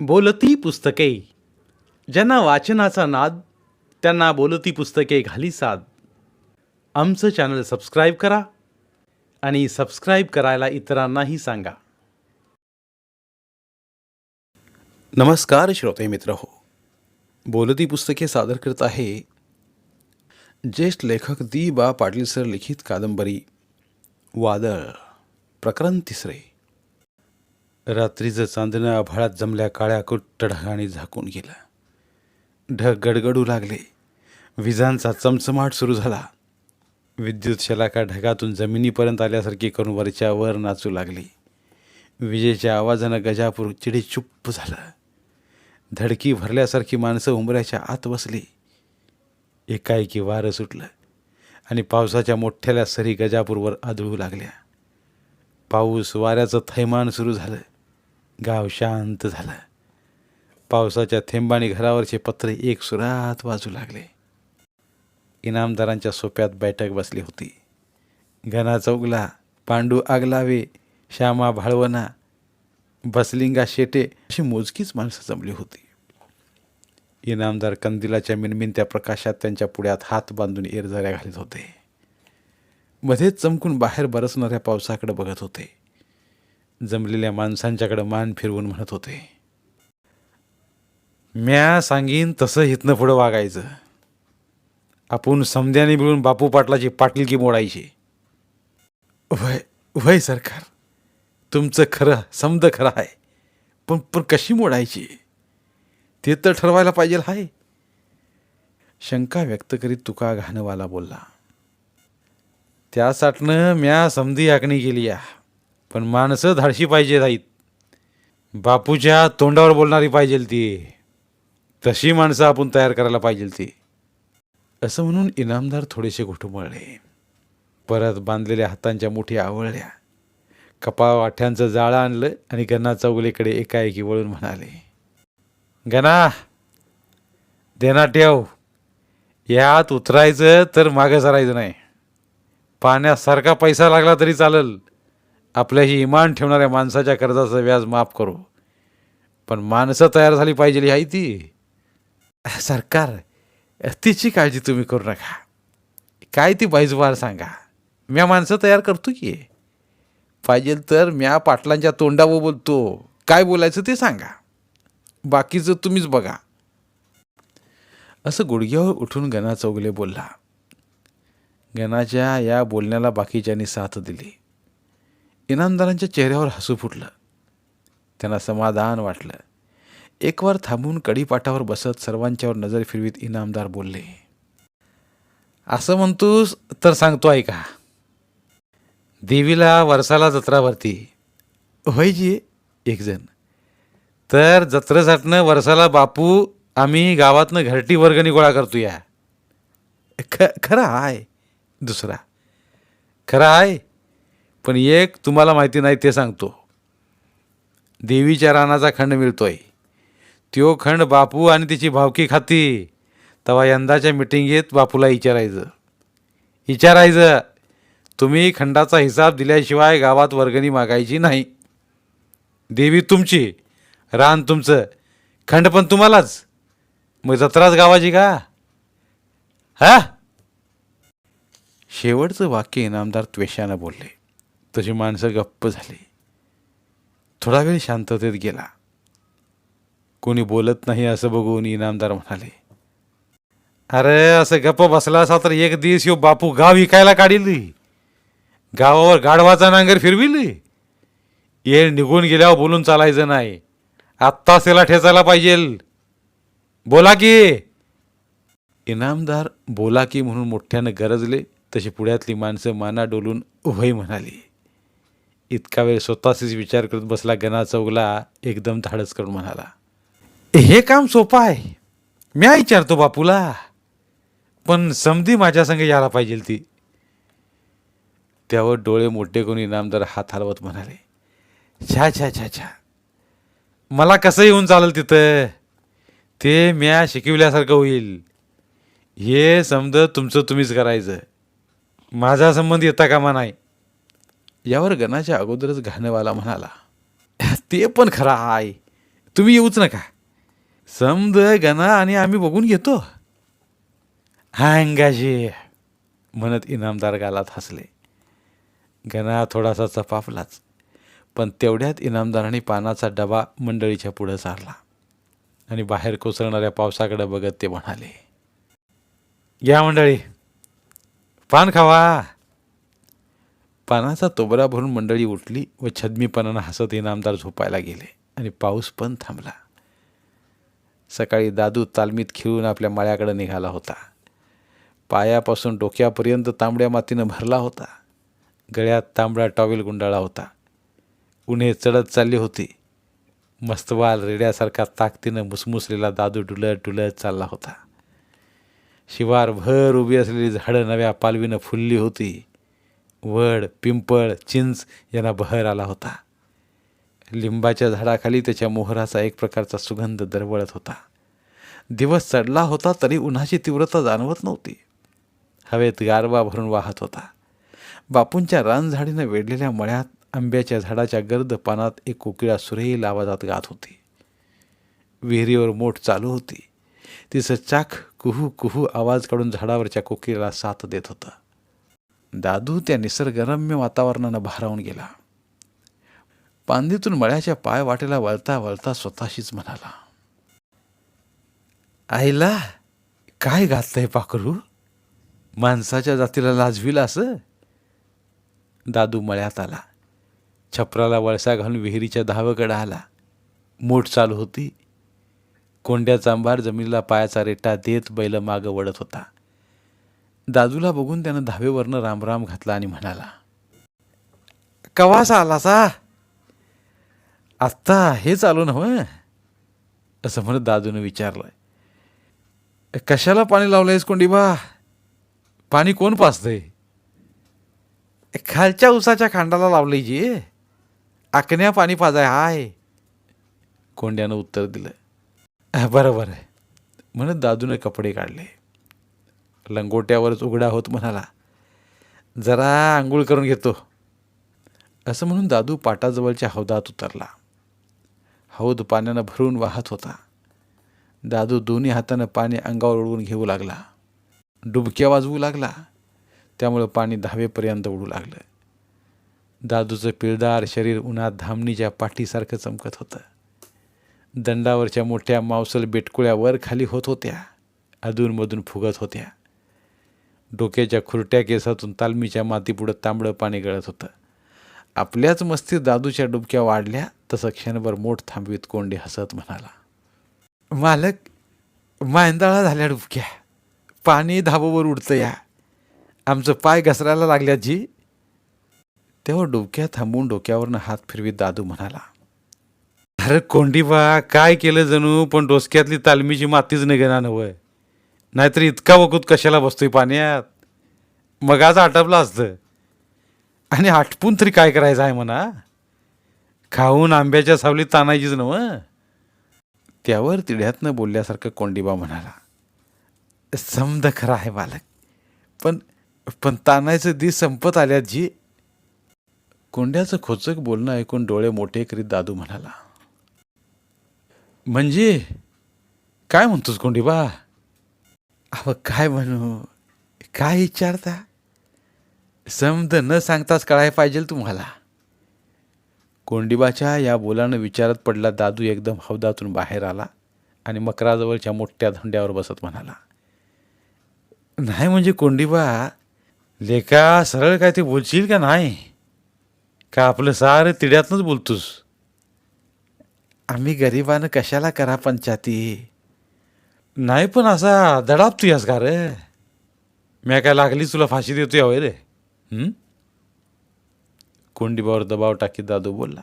बोलती पुस्तके. ज्यांना वाचनाचा नाद त्यांना बोलती पुस्तके घाली साद. आमचं चॅनल सबस्क्राईब करा आणि सबस्क्राईब करायला इतरांनाही सांगा. नमस्कार श्रोते मित्र हो. बोलती पुस्तके सादर करत आहे ज्येष्ठ लेखक दी बा पाटील सर लिखित कादंबरी वादळ प्रकरण तिसरे. रात्रीचं चांदणं आभाळात जमल्या काळ्या कुट्टढगाने झाकून गेलं. ढग गडगडू लागले. विजांचा चमचमाट सुरू झाला. विद्युत शलाका ढगातून जमिनीपर्यंत आल्यासारखी करून वरच्या वर नाचू लागली. विजेच्या आवाजानं गजापूर चिडी चुप्प झालं. धडकी भरल्यासारखी माणसं उंबऱ्याच्या आत बसली. एकाएकी वारं सुटलं आणि पावसाच्या मोठ्याल्या सरी गजापूरवर आदळू लागल्या. पाऊस वाऱ्याचं थैमान सुरू झालं. गाव शांत झालं. पावसाच्या थेंबाने घरावरचे पत्रे एक सुरात वाजू लागले. इनामदारांच्या सोप्यात बैठक बसली होती. घना चौगला पांडू आगलावे श्यामा भाळवना बसलिंगा शेटे अशी मोजकीच माणसं जमली होती. इनामदार कंदिलाच्या मिनमिनत्या प्रकाशात त्यांच्या पुढ्यात हात बांधून एरझऱ्या घालत होते. मध्येच चमकून बाहेर बरसणाऱ्या पावसाकडे बघत होते. जमलेल्या माणसांच्याकडे मान फिरवून म्हणत होते. म्या सांगीन तसं हितनं पुढं वागायचं. आपण समध्याने मिळून बापू पाटलाची पाटलकी मोडायची. वय वय सरकार. तुमचं खरं समद खरं आहे. पण पण कशी मोडायची? ते तर ठरवायला पाहिजे हाय. शंका व्यक्त करीत तुका घाणवाला बोलला. त्यासाठनं म्या समधी आखणी केली या पण माणसं धाडशी पाहिजे नाहीत बापूच्या तोंडावर बोलणारी पाहिजे ती. तशी माणसं आपण तयार करायला पाहिजे ती. असं म्हणून इनामदार थोडेसे घुटुमळले. परत बांधलेल्या हातांच्या मुठी आवळल्या. कपा वाठ्यांचं जाळं आणलं आणि गणा चौगलीकडे एकाएकी वळून म्हणाले गणा देना ठेव. यात उतरायचं तर मागं सरायचं नाही. पाण्यासारखा पैसा लागला तरी चालेल. आपल्याही इमान ठेवणाऱ्या माणसाच्या कर्जाचं व्याज माफ करू. पण माणसं तयार झाली पाहिजे आहे ती. सरकार तिची काळजी तुम्ही करू नका. काय ती बाईजवार सांगा? म्या माणसं तयार करतो की. पाहिजे तर म्या पाटलांच्या तोंडावर बोलतो. काय बोलायचं ते सांगा. बाकीचं तुम्हीच बघा. असं गुडघ्यावर उठून गणा चौगले बोलला. गणाच्या या बोलण्याला बाकीच्यांनी साथ दिली. इनामदारांच्या चेहऱ्यावर हसू फुटलं. त्यांना समाधान वाटलं. एक वार थांबून कडीपाठावर बसत सर्वांच्यावर नजर फिरवीत इनामदार बोलले असं म्हणतोस तर सांगतो ऐका. देवीला वर्षाला जत्रा भरती. होय जी एकजण तर जत्रेसाठनं वर्षाला बापू आम्ही गावातनं घरटी वर्गणी गोळा करतो या ख खरं आहे दुसरा. खरं आहे पण एक तुम्हाला माहिती नाही ते सांगतो. देवीच्या रानाचा खंड मिळतोय. त्यो खंड बापू आणि तिची भावकी खाती. तेव्हा यंदाच्या मिटिंगेत बापूला विचारायचं विचारायचं तुम्ही खंडाचा हिसाब दिल्याशिवाय गावात वर्गणी मागायची नाही. देवी तुमची रान तुमचं खंड पण तुम्हालाच. मग जत्राच गावाची का? हा? शेवटचं वाक्य इनामदार त्वेषानं बोलले. तशी माणसं गप्प झाली. थोडा वेळ शांततेत गेला. कोणी बोलत नाही असं बघून इनामदार म्हणाले अरे असं गप्प बसला असा तर एक दिवस यो बापू गाव विकायला काढिली. गावावर गाढवाचा नांगर फिरविली. ये निघून गेल्यावर बोलून चालायचं नाही. आत्ताच त्याला ठेचायला पाहिजे. बोला की. इनामदार बोला की म्हणून मोठ्यानं गरजले तशी पुढ्यातली माणसं माना डोलून उभय म्हणाली. इतका वेळ स्वतःशीच विचार करत बसला गणा चौगला एकदम धाडस करून म्हणाला हे काम सोपं आहे. म्या विचारतो बापूला पण समधी माझ्या संग यायला पाहिजे ती. त्यावर डोळे मोठे करून इनामदार हात हलवत म्हणाले छा छा छा छा. मला कसं येऊन चालेल तिथं? ते म्या शिकविल्यासारखं होईल. हे समज तुमचं तुम्हीच करायचं. माझा संबंध येता कामा नाही. यावर गणाच्या अगोदरच घाणवाला म्हणाला ते पण खरं आहे. तुम्ही येऊच नका. समद गणा आणि आम्ही बघून घेतो. हांगाजी म्हणत इनामदार गालात हसले. गणा थोडासा चपापलाच पण तेवढ्यात इनामदाराने पानाचा डबा मंडळीच्या पुढं सारला आणि बाहेर कोसळणाऱ्या पावसाकडे बघत ते म्हणाले या मंडळी पान खावा. पानाचा तोबरा भरून मंडळी उठली व छद्मीपणानं हसत इनामदार झोपायला गेले आणि पाऊस पण थांबला. सकाळी दादू तालमीत खिळून आपल्या माळ्याकडे निघाला होता. पायापासून डोक्यापर्यंत तांबड्या मातीनं भरला होता. गळ्यात तांबडा टॉवेल गुंडाळा होता. उन्हे चढत चालली होती. मस्तवाल रेड्यासारखा ताकदीनं मुसमुसलेला दादू डुलत डुलत चालला होता. शिवारभर उभी असलेली झाडं नव्या पालवीनं फुलली होती. वड पिंपळ चिंच यांना बहर आला होता. लिंबाच्या झाडाखाली त्याच्या मोहराचा एक प्रकारचा सुगंध दरवळत होता. दिवस चढला होता तरी उन्हाची तीव्रता जाणवत नव्हती. हवेत गारवा भरून वाहत होता. बापूंच्या रानझाडीनं वेढलेल्या मळ्यात आंब्याच्या झाडाच्या गर्द पानात एक कोकिळा सुरेल आवाजात गात होती. विहिरीवर मोठ चालू होती. तिचं चाख कुहू कुहू आवाज काढून झाडावरच्या कोकिळाला साथ देत होतं. दादू त्या निसर्गरम्य वातावरणानं भारावून गेला. पांदीतून मळ्याच्या पाय वाटेला वळता वळता स्वतःशीच म्हणाला आईला काय घातलंय पाखरू? माणसाच्या जातीला लाजविल असं? दादू मळ्यात आला. छपराला वळसा घालून विहिरीच्या धावकडं आला. मोठ चालू होती. कोंड्या चांभार जमिनीला पायाचा रेटा देत बैल मागं वळत होता. दादूला बघून त्यानं धावेवरनं रामराम घातला आणि म्हणाला कवासा आलासा? आत्ता हे चालू नव्ह? असं म्हणत दादूनं विचारलं कशाला पाणी लावलंयस कोंडीबा? पाणी कोण पाचतंय खालच्या उसाच्या खांडाला लावलंय जी. आकण्या पाणी पाजाय हाय. कोंड्यानं उत्तर दिलं "अह, बरं बरं म्हणत दादूनं कपडे काढले. लंगोट्यावरच उघडा होत म्हणाला. जरा आंघोळ करून घेतो. असं म्हणून दादू पाटाजवळच्या हौदात उतरला. हौद पाण्यानं भरून वाहत होता. दादू दोन्ही हातानं पाणी अंगावर उडवून घेऊ लागला. डुबक्या वाजवू लागला. त्यामुळं पाणी दहावेपर्यंत उडू लागलं. दादूचं पिळदार शरीर उन्हात धामणीच्या पाठीसारखं चमकत होतं. दंडावरच्या मोठ्या मांसल बेटकुळ्या वर खाली होत होत्या. अधूनमधून फुगत होत्या. डोक्याच्या खुरट्या केसातून तालमीच्या मातीपुढं तांबडं पाणी गळत होतं. आपल्याच मस्तीत दादूच्या डुबक्या वाढल्या तसं क्षणभर मोठ थांबवीत कोंडी हसत म्हणाला. मालक मांदाळा झाल्या डुबक्या. पाणी धाबोवर उडतं या. आमचं पाय घसरायला लागल्या जी. तेव्हा डुबक्या थांबून डोक्यावरनं हात फिरवीत दादू म्हणाला अरे कोंडीबा काय केलं जणू? पण डोसक्यातली तालमीची मातीच निघेना नवं नाहीतर इतका वकूत कशाला बसतोय पाण्यात? मग आज आटपलं असतं. आणि आटपून तरी काय करायचं आहे म्हणा? खाऊन आंब्याच्या सावलीत ताणायचीच नवं त्यावर तिढ्यातनं बोलल्यासारखं कोंडीबा म्हणाला समद खरं आहे बालक पण पण तानायचं दिस संपत आल्यात जी. कोंड्याचं खोचक बोलणं ऐकून डोळे मोठे करीत दादू म्हणाला म्हणजे काय म्हणतोस कोंडीबा? अहो काय म्हणू? काय विचारता? समज न सांगताच कळाय पाहिजे तुम्हाला. कोंडिबाच्या या बोलानं विचारत पडला दादू एकदम हौदातून बाहेर आला आणि मकराजवळच्या मोठ्या धंड्यावर बसत म्हणाला. नाही म्हणजे कोंडीबा लेका सरळ काय ते बोलशील का नाही? का आपलं सारं तिड्यातनंच बोलतोस? आम्ही गरिबानं कशाला करा पंचायती? नाही पण असा दडापतो यास का रे? मी काय लागली तुला फाशी देतो यावं रे. कोंडीबावर दबाव टाकीत दादू बोलला.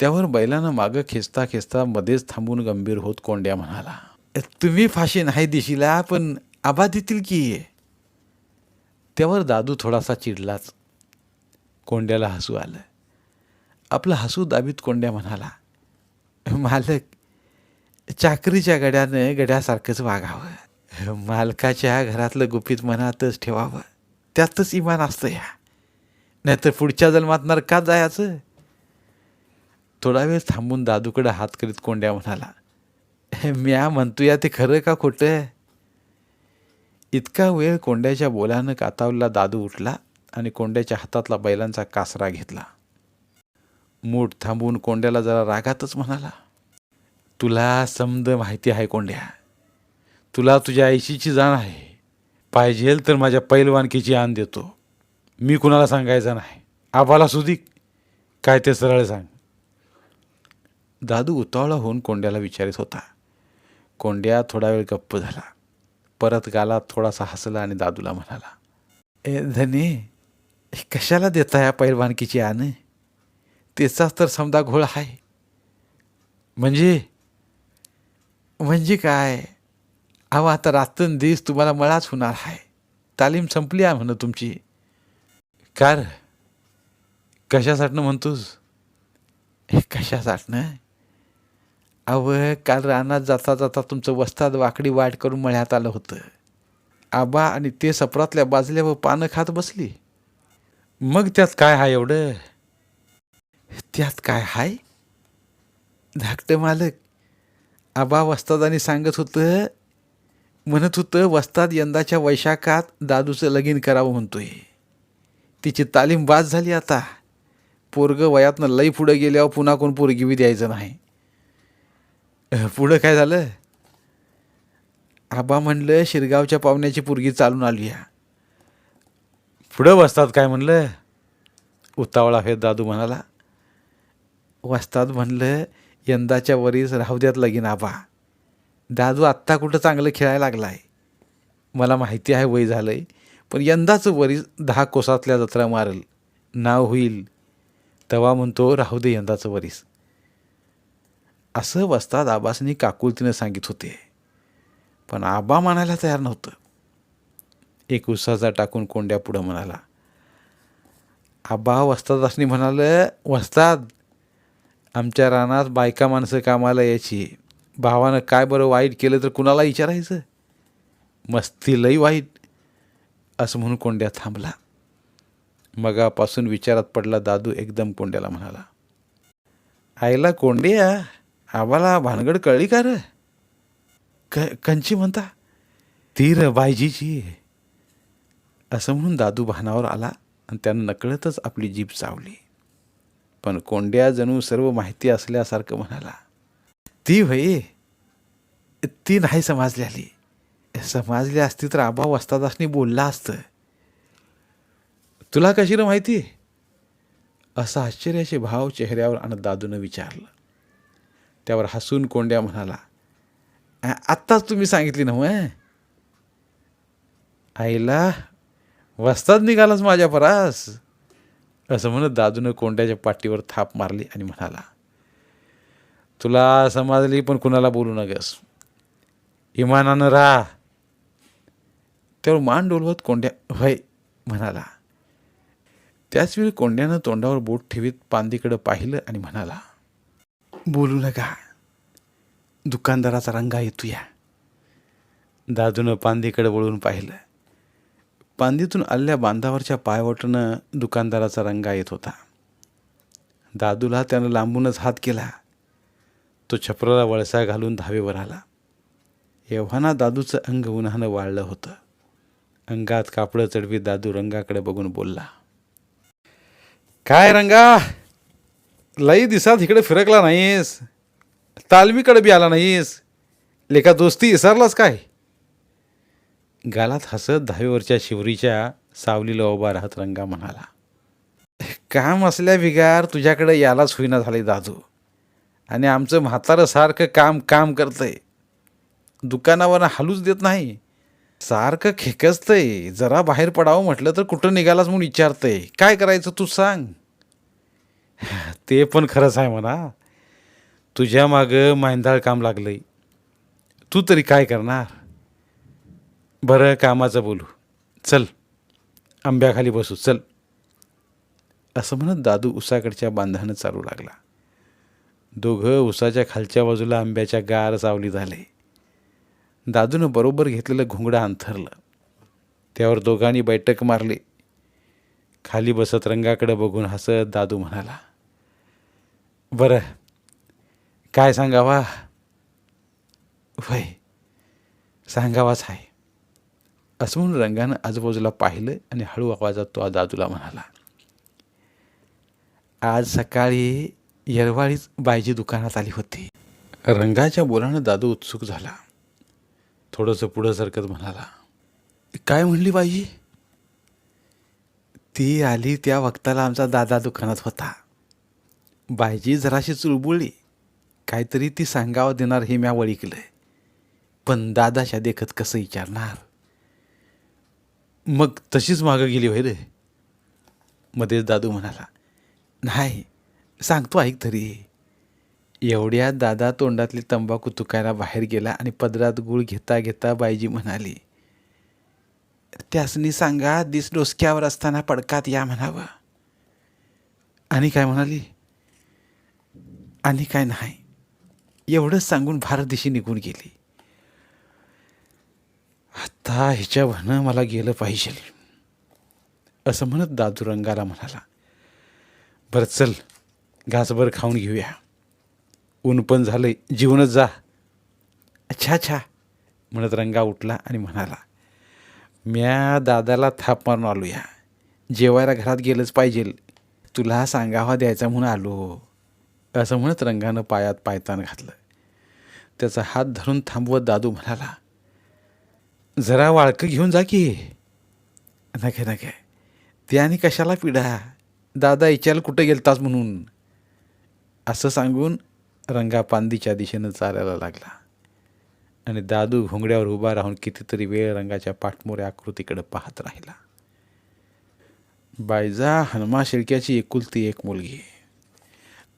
त्यावर बैलानं मागं खेचता खेचता मध्येच थांबून गंभीर होत कोंड्या म्हणाला तुम्ही फाशी नाही दिशीला पण आबा देतील की त्यावर दादू थोडासा चिडलाच. कोंड्याला हसू आलं. आपलं हसू दाबीत कोंड्या म्हणाला मालक चाकरीच्या गड्यानं गड्यासारखंच वागावं. मालकाच्या घरातलं गुपित मनातच ठेवावं. त्यातच इमान असतं या. नाहीतर पुढच्या जन्मात नरकात जायचं. थोडा वेळ थांबून दादूकडे हात करीत कोंड्या म्हणाला म्या म्हणतोया ते खरं का खोटं इतका वेळ कोंड्याच्या बोलानं कातावलेला दादू उठला आणि कोंड्याच्या हातातला बैलांचा कासरा घेतला. मूठ थांबून कोंड्याला जरा रागातच म्हणाला तुला समद माहिती आहे कोंड्या. तुला तुझ्या आईशीची जाण आहे. पाहिजेल तर माझ्या पैलवानकीची आण देतो. मी कुणाला सांगायचं नाही. आबाला सुदीक काय ते सरळ सांग. दादू उतावळा होऊन कोंड्याला विचारित होता. कोंड्या थोडा वेळ गप्प झाला. परत गाला थोडासा हसला आणि दादूला म्हणाला ए धने कशाला देता या पैलवानकीची आण? त्याचाच तर समजा घोळ आहे. म्हणजे म्हणजे काय? अहो आता रात्रन दिस तुम्हाला मळाच होणार आहे. तालीम संपली आहे म्हणून तुमची. कार कशासाठनं म्हणतोस? हे कशासाठनं अव काल रानात जाता जाता तुमचं वस्ताद वाकडी वाट करून मळ्यात आलं होतं. आबा आणि ते सपरातल्या बाजल्या व पानं खात बसली. मग त्यात काय हाय एवढं? त्यात काय हाय धाकटं मालक आबा वस्तादानी सांगत होतं म्हणत होतं वस्ताद यंदाच्या वैशाखात दादूचं लगीन करावं म्हणतोय. तिची तालीम बाद झाली आता. पोरगं वयातनं लई पुढं गेल्यावर पुन्हा कोण पोरगी बी द्यायचं नाही. पुढं काय झालं? आबा म्हणलं शिरगावच्या पाहुण्याची पोरगी चालून आली या पुढं वस्तात काय म्हणलं? उतावळा हे दादू म्हणाला. वस्ताद म्हणलं यंदाच्या वरीस राहू द्यात लगीन आबा. दादू आत्ता कुठं चांगलं खेळायला आहे मला माहिती आहे वय झालं आहे पण यंदाचं वरीस दहा कोसातल्या जत्रा मारल. नाव होईल. तेव्हा म्हणतो राहू दे यंदाचं वरीस. असं वस्ताद आबासनी काकुलतीनं सांगित होते. पण आबा म्हणायला तयार नव्हतं. एक उसाचा टाकून कोंड्या पुढं म्हणाला. आबा वस्तादासनी म्हणालं वस्ताद आमच्या रानात बायका माणसं कामाला यायची. भावानं काय बरं वाईट केलं तर कुणाला विचारायचं? मस्ती लई वाईट. असं म्हणून कोंड्या थांबला. मगापासून विचारात पडला दादू एकदम कोंड्याला म्हणाला. आईला कोंड्या आम्हाला भानगड कळली का र? क कंची म्हणता ती र बायजीची असं म्हणून दादू भानावर आला आणि त्यानं नकळतच आपली जीभ चावली. पण कोंड्या जणू सर्व माहिती असल्यासारखं म्हणाला ती होई ती नाही समाजली आली समाजली असती तर आबा वस्तादासनी बोलला असतं. तुला कशी र माहिती? असं आश्चर्याचे भाव चेहऱ्यावर आणत दादूनं विचारलं. त्यावर हसून कोंड्या म्हणाला आत्ताच तुम्ही सांगितली ना मग आईला वस्ताद निघालाच माझ्या परास. असं म्हणत दादूनं कोंड्याच्या पाठीवर थाप मारली आणि म्हणाला तुला समजली पण कुणाला बोलू नगस? इमानानं राहा. त्यावर मान डोलवत कोंड्या होय म्हणाला. त्याचवेळी कोंड्यानं तोंडावर बोट ठेवीत पांदीकडं पाहिलं आणि म्हणाला बोलू नका. दुकानदाराचा रंगा येतोया. दादूनं पांदीकडे वळून पाहिलं. पांदीतून आलेल्या बांधावरच्या पायवटनं दुकानदाराचा रंगा येत होता. दादूला त्यानं लांबूनच हात केला. तो छपराला वळसा घालून धावेवर आला. एव्हाना दादूचं अंग उन्हानं वाळलं होतं. अंगात कापडं चढवीत दादू रंगाकडे बघून बोलला काय रंगा? लई दिसात इकडे फिरकला नाहीस. तालमीकडे बी आला नाहीस. लेखा दोस्ती विसरलास काय? गालात हसत दहावीवरच्या शिवरीच्या सावलीला उभा राहत रंगा म्हणाला काम असल्या बिगार तुझ्याकडे यालाच होईना झाले दादू. आणि आमचं म्हातारं सारखं काम काम करतंय. दुकानावर हलूच देत नाही. सारखं खेकसतंय. जरा बाहेर पडावं म्हटलं तर कुठं निघालास म्हणून विचारतंय. काय करायचं तू सांग. ते पण खरंच आहे म्हणा. तुझ्या मागं मांदाळ काम लागलंय. तू तरी काय करणार? बरं कामाचं बोलू. चल. आंब्याखाली बसू. चल. असं म्हणत दादू उसाकडच्या बांधानं चालू लागला. दोघं उसाच्या खालच्या बाजूला आंब्याच्या गार सावली झाले. दादूनं बरोबर घेतलेलं घोंगडं अंथरलं. त्यावर दोघांनी बैठक मारली. खाली बसत रंगाकडे बघून हसत दादू म्हणाला बरं. काय सांगावा? वय. सांगावाच आहे असं म्हणून रंगानं आजूबाजूला पाहिलं आणि हळू आवाजात तो दादूला म्हणाला आज सकाळी येरवाळीच बायजी दुकानात आली होती. रंगाच्या बोलानं दादू उत्सुक झाला. थोडंसं पुढं सरकत म्हणाला काय म्हणली बाई? ती आली त्या वक्ताला आमचा दादा दुकानात होता. बायजी जराशी चुळबुळली. काहीतरी ती सांगावं देणार हे म्या वळिकलं पण दादाच्या देखत कसं विचारणार? मग तशीच मागं गेली होय रे. मध्येच दादू म्हणाला नाही सांगतो ऐक तरी. एवढ्या दादा तोंडातली तंबाखू तुकायला बाहेर गेला आणि पदरात गुळ घेता घेता बाईजी म्हणाली त्यासनी सांगा दिस डोसक्यावर असताना पडकात या म्हणावं. आणि काय म्हणाली आणि काय नाही एवढंच सांगून भारत दिशी निघून गेली. आता ह्याच्या मला गेलं पाहिजे. असं म्हणत दादू रंगाला म्हणाला बरं चल घासभर खाऊन घेऊया. ऊन पण झालंय जीवनच जा. अच्छा अच्छा म्हणत रंगा उठला आणि म्हणाला म्या दादाला थाप मारून आलो या जेवायला घरात गेलंच पाहिजे तुला सांगावा द्यायचा म्हणून आलो. असं म्हणत रंगानं पायात पायतान घातलं. त्याचा हात धरून थांबवत दादू म्हणाला जरा वाळकं घेऊन जा की. नका नका ते आणि कशाला पिढा? दादा इचाल कुठं गेलतास म्हणून? असं सांगून रंगा पांदीच्या दिशेनं चालायला लागला. आणि दादू घोंगड्यावर उभा राहून कितीतरी वेळ रंगाच्या पाठमोऱ्या आकृतीकडे पाहत राहिला. बायजा हनुमा शिळक्याची एकुलती एक मुलगी.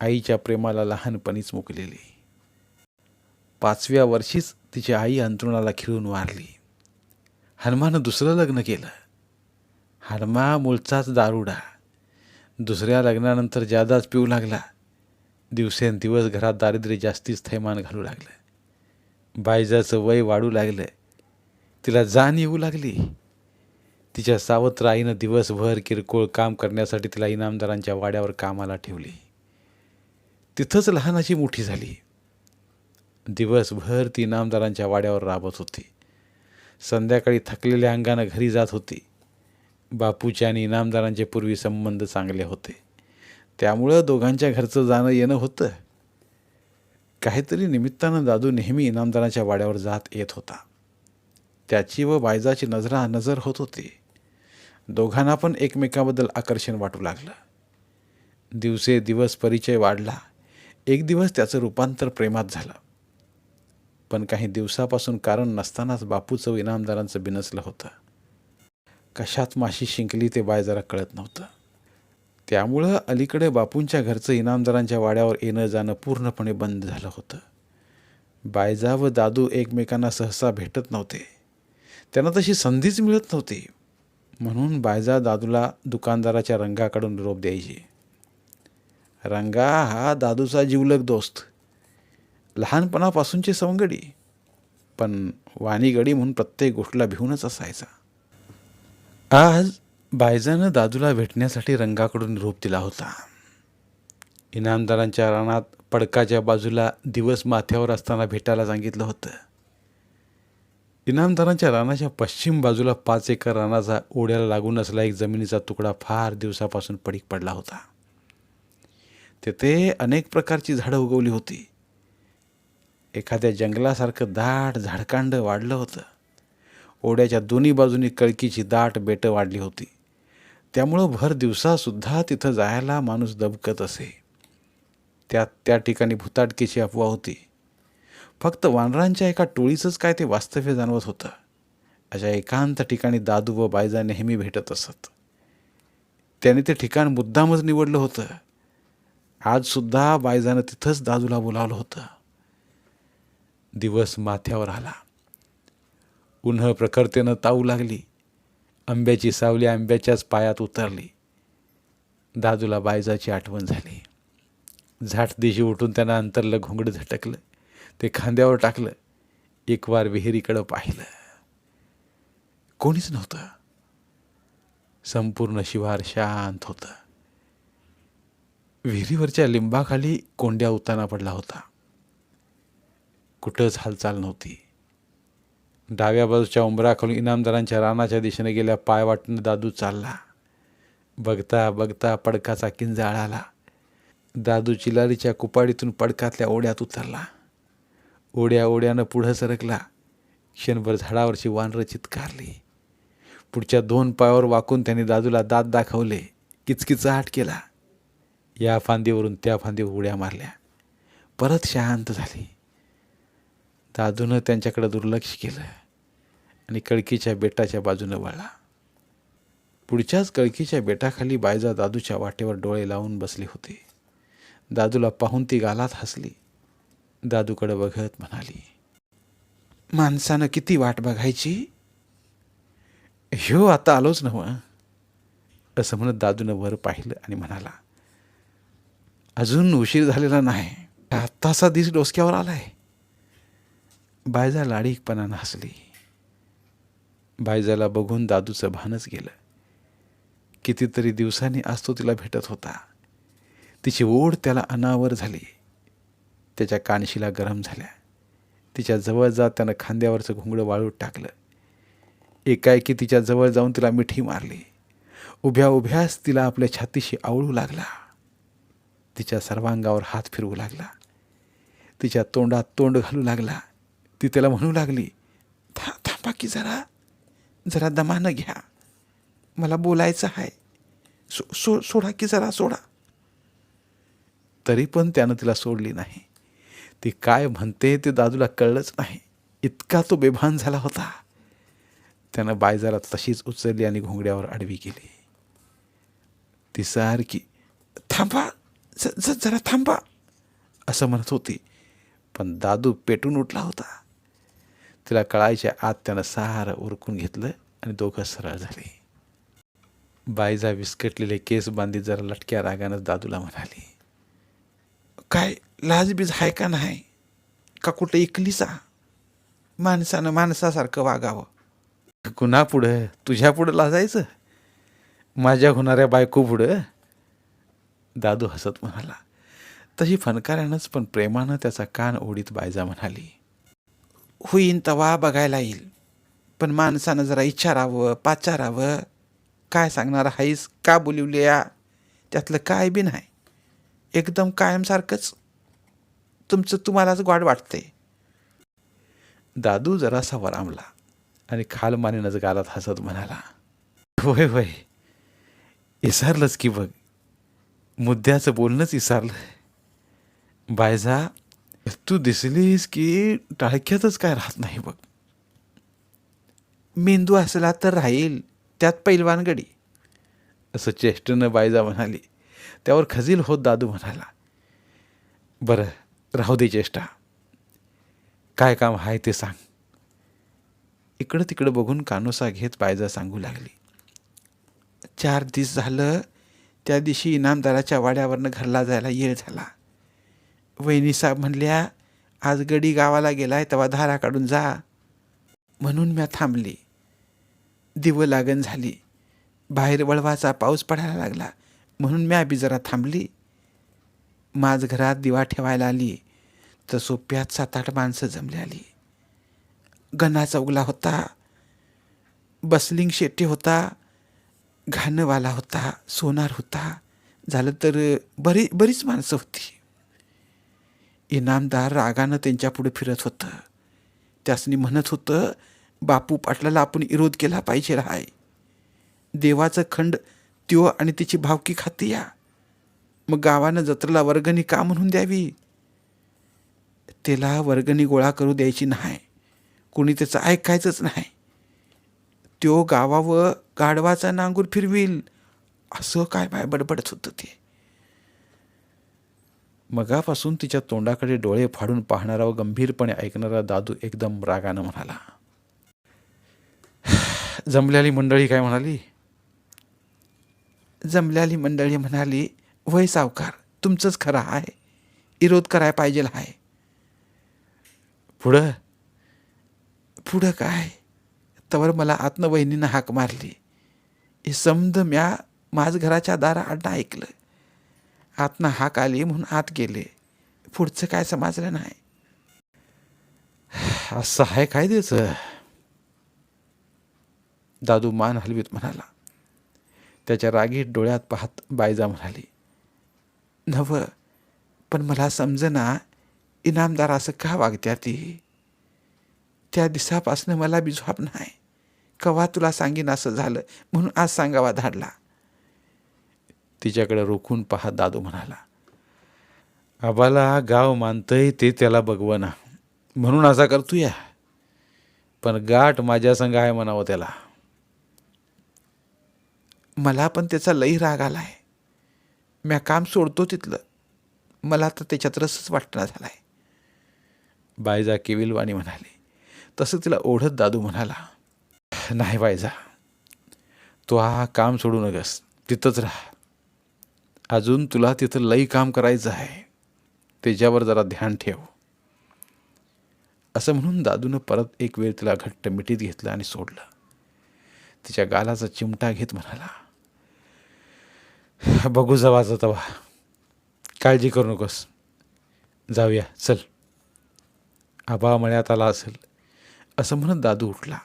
आईच्या प्रेमाला लहानपणीच मुकलेली. पाचव्या वर्षीच तिची आई अंतरुणाला खिळून वारली. हनुमानं दुसरं लग्न केलं. हनुमा मूळचाच दारुडा. दुसऱ्या लग्नानंतर जादाच पिऊ लागला. दिवसेंदिवस घरात दारिद्र्य जास्तीच थैमान घालू लागलं. बायजाचं वय वाढू लागलं. तिला जाण येऊ लागली. तिच्या सावत्र आईनं दिवसभर किरकोळ काम करण्यासाठी तिला इनामदारांच्या वाड्यावर कामाला ठेवली. तिथंच लहानाची मोठी झाली. दिवसभर ती इनामदारांच्या वाड्यावर राबत होती. संध्याकाळी थकलेल्या अंगानं घरी जात होती. बापूचे आणि इनामदारांचे पूर्वी संबंध चांगले होते. त्यामुळं दोघांच्या घरचं जाणं येणं होतं. काहीतरी निमित्तानं दादू नेहमी इनामदाराच्या वाड्यावर जात येत होता. त्याची व बायजाची नजरा नजर होत होती. दोघांना पण एकमेकाबद्दल आकर्षण वाटू लागलं. दिवसे दिवस परिचय वाढला. एक दिवस त्याचं रूपांतर प्रेमात झालं. पण काही दिवसापासून कारण नसतानाच बापूचं व इनामदारांचं बिनसलं होतं. कशात माशी शिंकली ते बाय जरा कळत नव्हतं. त्यामुळं अलीकडे बापूंच्या घरचं इनामदारांच्या वाड्यावर येणं जाणं पूर्णपणे बंद झालं होतं. बायजा व दादू एकमेकांना सहसा भेटत नव्हते. त्यांना तशी संधीच मिळत नव्हती. म्हणून बायजा दादूला दुकानदाराच्या रंगाकडून निरोप द्यायची. रंगा हा दादूचा जीवलग दोस्त. लहानपणापासूनची सवंगडी. पण वाणीगडी म्हणून प्रत्येक गोष्टीला भिवूनच असायचा. आज बायजानं दादूला भेटण्यासाठी रंगाकडून रूप दिला होता. इनामदारांच्या रानात पडकाच्या बाजूला दिवस माथ्यावर असताना भेटायला सांगितलं होतं. इनामदारांच्या रानाच्या पश्चिम बाजूला पाच एकर रानाचा ओढ्याला लागून असला एक जमिनीचा तुकडा फार दिवसापासून पडीक पडला होता. तेथे अनेक प्रकारची झाडं उगवली होती. एखाद्या जंगलासारखं दाट झाडकांड वाढलं होतं. ओढ्याच्या दोन्ही बाजूनी कळकीची दाट बेटं वाढली होती. त्यामुळं भर दिवसासुद्धा तिथं जायला माणूस दबकत असे. त्यात त्या ठिकाणी भुताटकीची अफवा होती. फक्त वानरांच्या एका टोळीचंच काय ते वास्तव्य जाणवत होतं. अशा एकांत ठिकाणी दादू व बायजा नेहमी भेटत असत. त्याने ते ठिकाण मुद्दामच निवडलं होतं. आजसुद्धा बायजानं तिथंच दादूला बोलावलं होतं. दिवस माथ्यावर आला. उन्ह प्रखरतेनं तावू लागली. आंब्याची सावली आंब्याच्याच पायात उतरली. दादूला बायजाची आठवण झाली. झाट दिशी उठून त्यानं अंतरलं घोंगड झटकलं. ते खांद्यावर टाकलं. एक वार विहिरीकडं पाहिलं. कोणीच नव्हतं. संपूर्ण शिवार शांत होतं. विहिरीवरच्या लिंबाखाली कोंड्या उताना पडला होता. कुठंच हालचाल नव्हती. डाव्या बाजूच्या उंबराखालून इनामदारांच्या रानाच्या दिशेने गेल्या पाय वाटून दादू चालला. बघता बघता पडकाचा किंजाळ आला. दादू चिलारीच्या कुपाडीतून पडकातल्या ओढ्यात उतरला. ओढ्या ओढ्यानं पुढं सरकला. क्षणभर झाडावरची वानरं चित्कारली. पुढच्या दोन पायावर वाकून त्याने दादूला दात दाखवले. किचकिचाट केला. या फांदीवरून त्या फांदीवर उड्या मारल्या. परत शांत झाली. दादूनं त्यांच्याकडे दुर्लक्ष केलं आणि कळकीच्या बेटाच्या बाजूनं वळला. पुढच्याच कळकीच्या बेटाखाली बायजा दादूच्या वाटेवर डोळे लावून बसली होती. दादूला पाहून ती गालात हसली. दादूकडे बघत म्हणाली माणसानं किती वाट बघायची? ह्यो आता आलोच नव असं म्हणत दादूनं वर पाहिलं आणि म्हणाला अजून उशीर झालेला नाही. आत्तासा दिस डोसक्यावर आलाय. बायजा लाडीकपणानं हसली बायजाला बघून दादूचं भानच गेलं. कितीतरी दिवसांनी आज तो तिला भेटत होता. तिची ओढ त्याला अनावर झाली. त्याच्या कानशीला गरम झाल्या. तिच्या जवळ जात त्यानं खांद्यावरचं घुंगडं वाळूत टाकलं. एकाएकी तिच्या जवळ जाऊन तिला मिठी मारली. उभ्या उभ्याच तिला आपल्या छातीशी आवळू लागला. तिच्या सर्वांगावर हात फिरवू लागला. तिच्या तोंडात तोंड घालू लागला. ती त्याला म्हणू लागली था थांबा की जरा जरा दमानं घ्या. मला बोलायचं आहे. सो सो सोडा की जरा सोडा. तरी पण त्यानं तिला सोडली नाही. ती काय म्हणते ते दादूला कळलंच नाही. इतका तो बेभान झाला होता. त्यानं बायजाला तशीच उचलली आणि घोंगड्यावर आडवी केली. ती सारखी थांबा ज ज जरा थांबा असं म्हणत होती. पण दादू पेटून उठला होता. तिला कळायच्या आत त्यानं सारं उरकून घेतलं आणि दोघं सरळ झाले. बायजा विस्कटलेले केस बांधीत जरा लटक्या रागानं दादूला म्हणाली काय लाजबीज आहे का नाही? का कुठं इकलीचा माणसानं माणसासारखं वागावं. कुणा पुढं? तुझ्या पुढं लाजायचं? माझ्या होणाऱ्या बायको पुढं? दादू हसत म्हणाला तशी फनकाऱ्यानंच पण प्रेमानं त्याचा कान ओढीत बायजा म्हणाली होईन तवा बघायला येईल. पण माणसानं जरा इचारावं पाचारावं काय सांगणार हाईस का बोलिवले या? त्यातलं काय बी नाही. एकदम कायमसारखंच तुमचं तुम्हालाच गोड वाटते. दादू जरासा वरामला आणि खालमानेनंच गालात हसत म्हणाला होय होय इसारलंच की बघ. मुद्द्याचं बोलणंच इसारलं. बायजा तू दिसलीस की टाळक्यातच काय राहत नाही बघ. मेंदू असला तर राहील त्यात पैलवानगडी असं चेष्टनं बायजा म्हणाली. त्यावर खजील होत दादू म्हणाला. बरं राहू दे चेष्टा. काय काम आहे ते सांग. इकडं तिकडं बघून कानोसा घेत बायजा सांगू लागली. चार दिस झालं त्या दिवशी इनामदाराच्या वाड्यावरनं घरला जायला येळ झाला. वहिनी साहेब म्हणल्या आज गडी गावाला गेलाय तेव्हा धारा काढून जा. म्हणून म्या थांबली. दिव लागण झाली. बाहेर वळवाचा पाऊस पडायला लागला. म्हणून म्या बी जरा थांबली. माझ घरात दिवा ठेवायला आली. तर सोप्यात सात आठ माणसं जमली आली. गणा चौगला होता. बसलिंग शेट्टी होता. घाणवाला होता. सोनार होता. झालं तर बरी बरीच माणसं होती. इनामदार रागानं त्यांच्यापुढे फिरत होतं. त्यासनी म्हणत होतं बापू पाटलाला आपण विरोध केला पाहिजे राहाय देवाचं खंड त्यो आणि तिची भावकी खाती या. मग गावानं जत्रेला वर्गणी का म्हणून द्यावी? त्याला वर्गणी गोळा करू द्यायची नाही. कोणी त्याचं ऐकायचंच नाही. त्यो गावावर गाढवाचा नांगूर फिरविल. असं काय बाय बडबडत होतं ते? मगापासून तिच्या तोंडाकडे डोळे फाडून पाहणारा व गंभीरपणे ऐकणारा दादू एकदम रागानं म्हणाला जमलेली मंडळी काय म्हणाली? जमलेली मंडळी म्हणाली वय सावकार तुमचंच खरं आहे विरोध करायला पाहिजे आहे पुढं? पुढं काय? तवर मला आत्मवहिनीनं हाक मारली. हे समद म्या माझ घराच्या दारा आडनं ऐकलं. आतनं हाक आली म्हणून आत गेले. पुढचं काय समजलं नाही. असं आहे काय द्यायचं दादू मान हलवीत म्हणाला. त्याच्या रागीत डोळ्यात पाहत बायजा म्हणाली नव पण मला समजना इनामदार असं का वागत्या ती? त्या दिसापासनं मला बी झोप नाही. कवा तुला सांगीन असं झालं म्हणून आज सांगावा धाडला. तिच्याकडे रोखून पाहत दादू म्हणाला. आबाला गाव मानतंय ते त्याला बघवना म्हणून असा करतो या पण गाठ माझ्या संग आहे म्हणावं त्याला. मला पण त्याचा लई राग आलाय. म्या काम सोडतो तिथलं. मला तर त्याच्यात रसच वाटणं झालाय. बायजा केविलवाणी म्हणाली. तसं तिला ओढत दादू म्हणाला. नाही बायजा तू हा काम सोडू नकस तिथंच राहा. अजून तुला तिथं लई काम करायचं आहे. त्याच्यावर जरा ध्यान ठेव. असं म्हणून दादूनं परत एक वेळ तिला घट्ट मिठीत घेतलं आणि सोडलं. तिच्या गालाचा चिमटा घेत म्हणाला बघू जवाचा तवा. काळजी करू नकोस. जाऊया. चल. आबा मळ्यात आला असेल. असं म्हणत दादू उठला.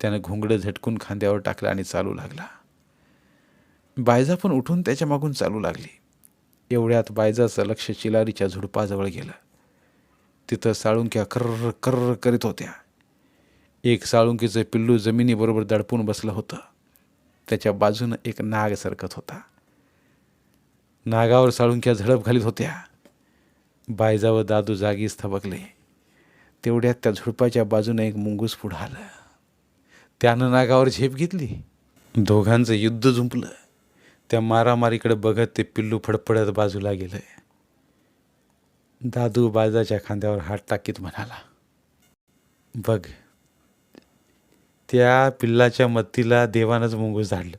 त्यानं घोंगडं झटकून खांद्यावर टाकलं आणि चालू लागला. बायजा पण उठून त्याच्या मागून चालू लागली. एवढ्यात बायजाचं लक्ष चिलारीच्या झुडपाजवळ गेलं. तिथं साळुंक्या कर्र कर्र करीत होत्या. एक साळुंकीचं पिल्लू जमिनीबरोबर दडपून बसलं होतं. त्याच्या बाजूनं एक नाग सरकत होता. नागावर साळुंक्या झडप घालीत होत्या. बायजा व दादू जागीच थबकले. तेवढ्यात त्या झुडपाच्या बाजूनं एक मुंगूस पुढं आलं. त्यानं नागावर झेप घेतली. दोघांचं युद्ध जुंपलं. त्या मारामारीकडे बघत ते पिल्लू फडफडत बाजूला गेलं. दादू बाजाच्या खांद्यावर हात टाकीत म्हणाला बघ त्या पिल्लाच्या मत्तीला देवानंच मुंगूस धाडलं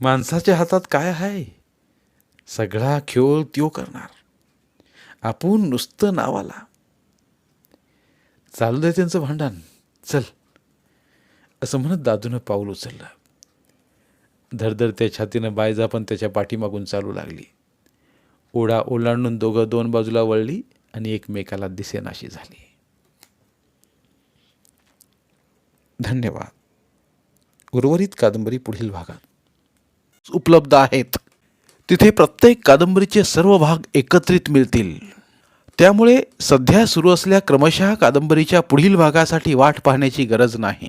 माणसाच्या हातात काय आहे? सगळा खेळ त्यो करणार. आपण नुसतं नावाला. चालू दे त्यांचं भांडण. चल. असं म्हणत दादूनं पाऊल उचललं. धडधडत्या छातीनं बायजा पण त्याच्या पाठीमागून चालू लागली. ओढा ओलांडून दोघं दोन बाजूला वळली आणि एकमेकाला दिसेनाशी झाली. धन्यवाद. उर्वरित कादंबरी पुढील भागात उपलब्ध आहेत. तिथे प्रत्येक कादंबरीचे सर्व भाग एकत्रित मिळतील. त्यामुळे सध्या सुरू असल्या क्रमशः कादंबरीच्या पुढील भागासाठी वाट पाहण्याची गरज नाही.